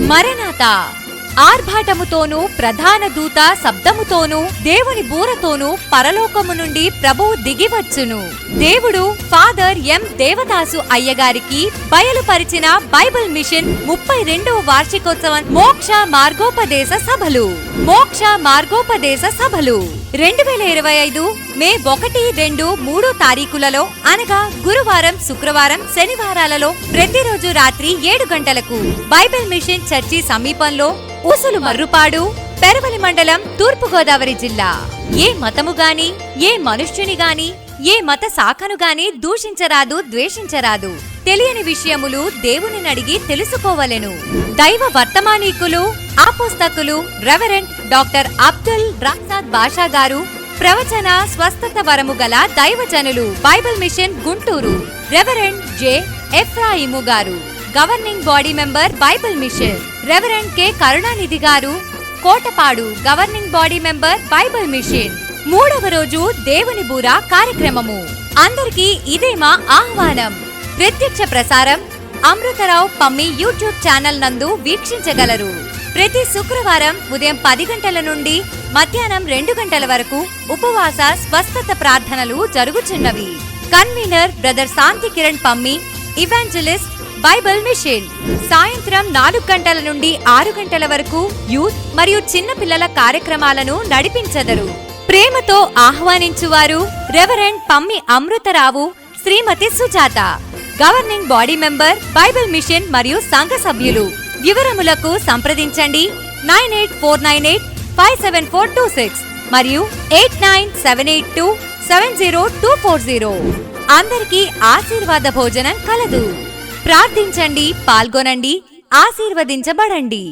మరణాత. ఆర్భాటముతోనూ ప్రధాన దూత శబ్దముతోనూ దేవుని బూరతోనూ పరలోకము నుండి ప్రభువు దిగివచ్చును. దేవుడు ఫాదర్ ఎం. దేవదాసు అయ్యగారికి బయలుపరిచిన బైబిల్ మిషన్ ముప్పై రెండవ వార్షికోత్సవం మోక్ష మార్గోపదేశ సభలు. మోక్ష మార్గోపదేశ సభలు. రెండు వేల ఇరవై ఐదు మే ఒకటి రెండు మూడు తారీఖులలో అనగా గురువారం శుక్రవారం శనివారాలలో ప్రతిరోజు రాత్రి ఏడు గంటలకు బైబిల్ మిషన్ చర్చి సమీపంలో ఉసులు మర్రుపాడు పెరవలి మండలం తూర్పు గోదావరి జిల్లా. ఏ మతము గాని ఏ మనుష్యుని గాని ఏ మత శాఖను గాని దూషించరాదు ద్వేషించరాదు. తెలియని విషయములు దేవుని అడిగి తెలుసుకోవలెను. దైవ వర్తమానీకులు పుస్తకులు రెవరెంట్ డాక్టర్ అబ్దుల్ రాసాద్ బాషా గారు ప్రవచన స్వస్థత వరము గల దైవజనులు Bible Mission Guntur reverend J. Ephraim గారు governing body member Bible Mission reverend K. Karunanidhi గారు Kotapadu governing body member Bible Mission. మూడవ రోజు దేవుని బూర కార్యక్రమము. అందరికీ ఇదే మా ఆహ్వానం. ప్రత్యక్ష ప్రసారం అమృతరావు పమ్మి యూట్యూబ్ ఛానల్ నందు వీక్షించగలరు. ప్రతి శుక్రవారం ఉదయం పది గంటల నుండి మధ్యాహ్నం రెండు గంటల వరకు ఉపవాస స్వస్థత ప్రార్థనలు జరుగుచున్నవి. Convener brother Shanthi Kiran Pammi evangelist Bible Mission. సాయంత్రం నాలుగు గంటల నుండి ఆరు గంటల వరకు యూత్ మరియు చిన్న పిల్లల కార్యక్రమాలను నడిపించెదరు. ప్రేమతో ఆహ్వానించువారు reverend Pammi Amrutharao Srimathi Sujatha. Governing body member Bible Mission మరియు సంఘ సభ్యులు. వివరములకు సంప్రదించండి. Nine eight four nine eight five seven four two six మరియు eight nine seven eight two seven zero two four zero. అందరికీ ఆశీర్వాద భోజనం కలదు. ప్రార్థించండి పాల్గొనండి ఆశీర్వదించబడండి.